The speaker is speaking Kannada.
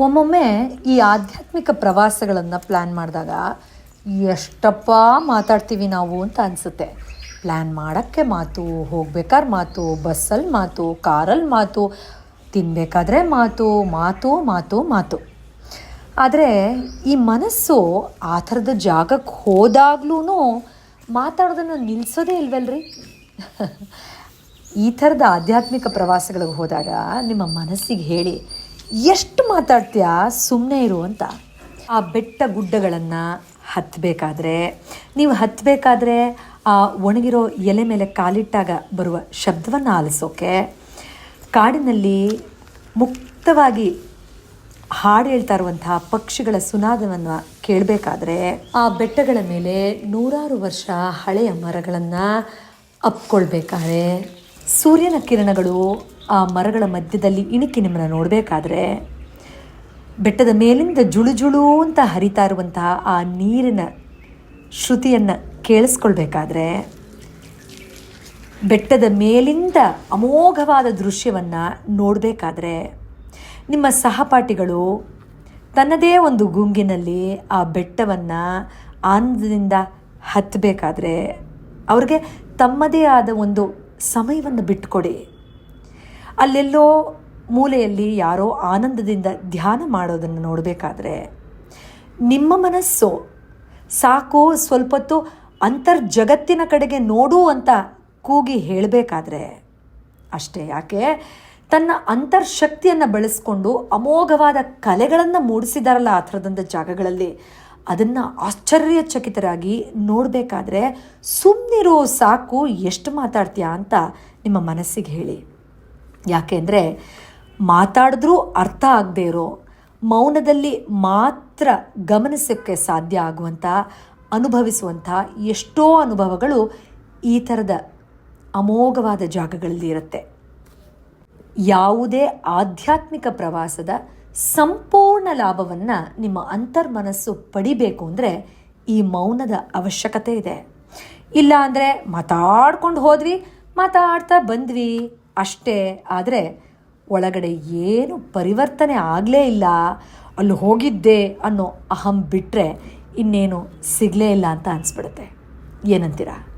ಒಮ್ಮೊಮ್ಮೆ ಈ ಆಧ್ಯಾತ್ಮಿಕ ಪ್ರವಾಸಗಳನ್ನು ಪ್ಲ್ಯಾನ್ ಮಾಡಿದಾಗ ಎಷ್ಟಪ್ಪ ಮಾತಾಡ್ತೀವಿ ನಾವು ಅಂತ ಅನಿಸುತ್ತೆ. ಪ್ಲ್ಯಾನ್ ಮಾಡೋಕ್ಕೆ ಮಾತು ಹೋಗ್ಬೇಕಾದ್ರೆ ಮಾತು ಬಸ್ಸಲ್ಲಿ ಮಾತು ಕಾರಲ್ಲಿ ಮಾತು ತಿನ್ನಬೇಕಾದ್ರೆ ಮಾತು ಮಾತು ಮಾತು ಮಾತು. ಆದರೆ ಈ ಮನಸ್ಸು ಆ ಥರದ ಜಾಗಕ್ಕೆ ಹೋದಾಗ್ಲೂ ಮಾತಾಡೋದನ್ನು ನಿಲ್ಲಿಸೋದೇ ಇಲ್ವಲ್ರಿ? ಈ ಥರದ ಆಧ್ಯಾತ್ಮಿಕ ಪ್ರವಾಸಗಳಿಗೆ ಹೋದಾಗ ನಿಮ್ಮ ಮನಸ್ಸಿಗೆ ಹೇಳಿ ಎಷ್ಟು ಮಾತಾಡ್ತೀಯಾ? ಸುಮ್ಮನೆ ಇರು ಅಂತ. ಆ ಬೆಟ್ಟ ಗುಡ್ಡಗಳನ್ನು ಹತ್ತಬೇಕಾದ್ರೆ ನೀವು ಹತ್ತಬೇಕಾದ್ರೆ ಆ ಒಣಗಿರೋ ಎಲೆ ಮೇಲೆ ಕಾಲಿಟ್ಟಾಗ ಬರುವ ಶಬ್ದವನ್ನು ಆಲಿಸೋಕೆ, ಕಾಡಿನಲ್ಲಿ ಮುಕ್ತವಾಗಿ ಹಾಡು ಹೇಳ್ತಾ ಇರುವಂತಹ ಪಕ್ಷಿಗಳ ಸುನಾದವನ್ನು ಕೇಳಬೇಕಾದ್ರೆ, ಆ ಬೆಟ್ಟಗಳ ಮೇಲೆ ನೂರಾರು ವರ್ಷ ಹಳೆಯ ಮರಗಳನ್ನು ಅಪ್ಕೊಳ್ಬೇಕಾದ್ರೆ, ಸೂರ್ಯನ ಕಿರಣಗಳು ಆ ಮರಗಳ ಮಧ್ಯದಲ್ಲಿ ಇಣುಕಿ ನಿಮ್ಮನ್ನು ನೋಡಬೇಕಾದ್ರೆ ಬೆಟ್ಟದ ಮೇಲಿಂದ ಜುಳು ಜುಳು ಅಂತ ಹರಿತಾ ಇರುವಂತಹ ಆ ನೀರಿನ ಶ್ರುತಿಯನ್ನು ಕೇಳಿಸ್ಕೊಳ್ಬೇಕಾದ್ರೆ ಬೆಟ್ಟದ ಮೇಲಿಂದ ಅಮೋಘವಾದ ದೃಶ್ಯವನ್ನು ನೋಡಬೇಕಾದ್ರೆ ನಿಮ್ಮ ಸಹಪಾಠಿಗಳು ತನ್ನದೇ ಒಂದು ಗುಂಗಿನಲ್ಲಿ ಆ ಬೆಟ್ಟವನ್ನು ಆನಂದದಿಂದ ಹತ್ತಬೇಕಾದ್ರೆ ಅವ್ರಿಗೆ ತಮ್ಮದೇ ಆದ ಒಂದು ಸಮಯವನ್ನು ಬಿಟ್ಟುಕೊಡಿ. ಅಲ್ಲೆಲ್ಲೋ ಮೂಲೆಯಲ್ಲಿ ಯಾರೋ ಆನಂದದಿಂದ ಧ್ಯಾನ ಮಾಡೋದನ್ನು ನೋಡಬೇಕಾದ್ರೆ ನಿಮ್ಮ ಮನಸ್ಸು ಸಾಕು ಸ್ವಲ್ಪ ಹೊತ್ತು ಅಂತರ್ಜಗತ್ತಿನ ಕಡೆಗೆ ನೋಡು ಅಂತ ಕೂಗಿ ಹೇಳಬೇಕಾದ್ರೆ ಅಷ್ಟೇ ಯಾಕೆ? ತನ್ನ ಅಂತರ್ಶಕ್ತಿಯನ್ನು ಬಳಸ್ಕೊಂಡು ಅಮೋಘವಾದ ಕಲೆಗಳನ್ನು ಮೂಡಿಸಿದಾರಲ್ಲ ಆ ಥರದಂಥ ಜಾಗಗಳಲ್ಲಿ ಅದನ್ನು ಆಶ್ಚರ್ಯಚಕಿತರಾಗಿ ನೋಡಬೇಕಾದ್ರೆ ಸುಮ್ಮನಿರೋ ಸಾಕು ಎಷ್ಟು ಮಾತಾಡ್ತೀಯಾ ಅಂತ ನಿಮ್ಮ ಮನಸ್ಸಿಗೆ ಹೇಳಿ. ಯಾಕೆಂದರೆ ಮಾತಾಡಿದ್ರೂ ಅರ್ಥ ಆಗದೆ ಇರೋ, ಮೌನದಲ್ಲಿ ಮಾತ್ರ ಗಮನಿಸೋಕ್ಕೆ ಸಾಧ್ಯ ಆಗುವಂಥ ಅನುಭವಿಸುವಂಥ ಎಷ್ಟೋ ಅನುಭವಗಳು ಈ ಥರದ ಅಮೋಘವಾದ ಜಾಗಗಳಲ್ಲಿ ಇರುತ್ತೆ. ಯಾವುದೇ ಆಧ್ಯಾತ್ಮಿಕ ಪ್ರವಾಸದ ಸಂಪೂರ್ಣ ಲಾಭವನ್ನು ನಿಮ್ಮ ಅಂತರ್ಮನಸ್ಸು ಪಡಿಬೇಕು ಅಂದರೆ ಈ ಮೌನದ ಅವಶ್ಯಕತೆ ಇದೆ. ಇಲ್ಲ ಅಂದರೆ ಮಾತಾಡ್ಕೊಂಡು ಹೋದ್ವಿ, ಮಾತಾಡ್ತಾ ಬಂದ್ವಿ. ಅಷ್ಟೇ, ಆದರೆ ಒಳಗಡೆ ಏನು ಪರಿವರ್ತನೆ ಆಗಲೇ ಇಲ್ಲ, ಅಲ್ಲಿ ಹೋಗಿದ್ದೆ ಅನ್ನೋ ಅಹಂ ಬಿಟ್ಟರೆ ಇನ್ನೇನು ಸಿಗಲೇ ಇಲ್ಲ ಅಂತ ಅನಿಸ್ಬಿಡುತ್ತೆ. ಏನಂತೀರಾ?